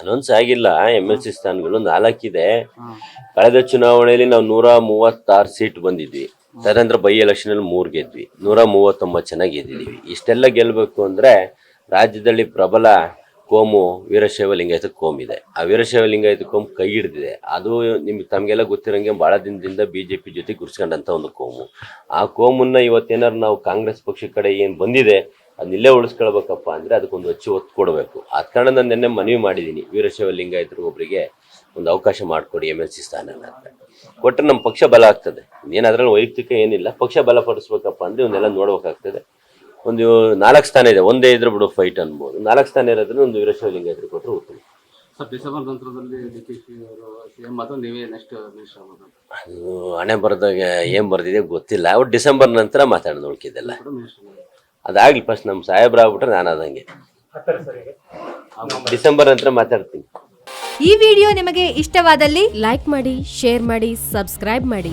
Announce ಆಗಿಲ್ಲ M L C ಸ್ಥಾನಗಳು ನಾಲ್ಕಿದೆ. ಕಳೆದ ಚುನಾವಣೆಯಲ್ಲಿ ನಾವು ನೂರ ಮೂವತ್ತಾರು ಸೀಟ್ ಬಂದಿದ್ವಿ. ತದನಂತರ ಬೈ ಎಲೆಕ್ಷನ್ ಅಲ್ಲಿ ಮೂರ್ ಗೆದ್ವಿ. ನೂರ ಮೂವತ್ತೊಂಬತ್ತು ಚೆನ್ನಾಗಿ ಗೆದ್ದಿದೀವಿ. ಇಷ್ಟೆಲ್ಲ ಗೆಲ್ಬೇಕು ಅಂದ್ರೆ ರಾಜ್ಯದಲ್ಲಿ ಪ್ರಬಲ ಕೋಮು ವೀರಶೈವ ಲಿಂಗಾಯತ ಇದೆ. ಆ ವೀರಶೈವ ಲಿಂಗಾಯತ ಕೋಮ್ ಕೈ ಹಿಡಿದಿದೆ. ಅದು ನಿಮ್ಗೆ ತಮಗೆಲ್ಲ ಗೊತ್ತಿರಂಗೆ ಬಹಳ ದಿನದಿಂದ ಬಿಜೆಪಿ ಜೊತೆ ಗುರ್ಸ್ಕೊಂಡಂತ ಒಂದು ಕೋಮು. ಆ ಕೋಮನ್ನ ಇವತ್ತೇನಾರು ನಾವು ಕಾಂಗ್ರೆಸ್ ಪಕ್ಷ ಕಡೆ ಏನ್ ಬಂದಿದೆ ಇಲ್ಲೇ ಉಳಿಸ್ಕೊಳ್ಬೇಕಪ್ಪ ಅಂದ್ರೆ ಅದಕ್ಕೊಂದು ಹೆಚ್ಚು ಒತ್ತು ಕೊಡಬೇಕು. ಆದ ಕಾರಣ ನಾನು ನಿನ್ನೆ ಮನವಿ ಮಾಡಿದ್ದೀನಿ ವೀರಶೈವ ಲಿಂಗಾಯತರು ಒಬ್ಬರಿಗೆ ಒಂದು ಅವಕಾಶ ಮಾಡಿಕೊಡಿ ಎಂ ಎಲ್ ಸಿ ಸ್ಥಾನ ಅಂತ. ಕೊಟ್ಟರೆ ನಮ್ಮ ಪಕ್ಷ ಬಲ ಆಗ್ತದೆ. ಏನು ಅದರಲ್ಲಿ ವೈಯಕ್ತಿಕ ಏನಿಲ್ಲ. ಪಕ್ಷ ಬಲಪಡಿಸ್ಬೇಕಪ್ಪ ಅಂದರೆ ಇವನ್ನೆಲ್ಲ ನೋಡ್ಬೇಕಾಗ್ತದೆ. ಒಂದು ನಾಲ್ಕು ಸ್ಥಾನ ಇದೆ. ಒಂದೇ ಇದ್ರೆ ಬಿಡು ಫೈಟ್ ಅನ್ಬೋದು. ನಾಲ್ಕು ಸ್ಥಾನ ಇರೋದ್ರೆ ಒಂದು ವೀರಶೈವ ಲಿಂಗಾಯತರು ಕೊಟ್ಟರೆ ಉತ್ತಮ. ಸರ್ ಡಿಸೆಂಬರ್ ನಂತರದಲ್ಲಿ ಡಿ ಕೆ ಶಿ ಅವರು ಸಿಎಂ ಅಥವಾ ನೀವೇ ನೆಕ್ಸ್ಟ್ ಮಿನಿಸ್ಟರ್ ಆಗೋದು ಅದು ಹಣೆ ಬರೆದಾಗ ಏನು ಬರ್ದಿದೆ ಗೊತ್ತಿಲ್ಲ. ಅವ್ರು ಡಿಸೆಂಬರ್ ನಂತರ ಮಾತಾಡೋದು ಉಳ್ಕಿದ್ದೆಲ್ಲ. ಅದಾಗ್ಲಿ ಫಸ್ಟ್ ನಮ್ಮ ಸಾಹೇಬ್ರ ಆಗ್ಬಿಟ್ರೆ ನಾನು ಅದಂಗೆ ಡಿಸೆಂಬರ್ ನಂತರ ಮಾತಾಡ್ತೀನಿ. ಈ ವಿಡಿಯೋ ನಿಮಗೆ ಇಷ್ಟವಾದಲ್ಲಿ ಲೈಕ್ ಮಾಡಿ ಶೇರ್ ಮಾಡಿ ಸಬ್ಸ್ಕ್ರೈಬ್ ಮಾಡಿ.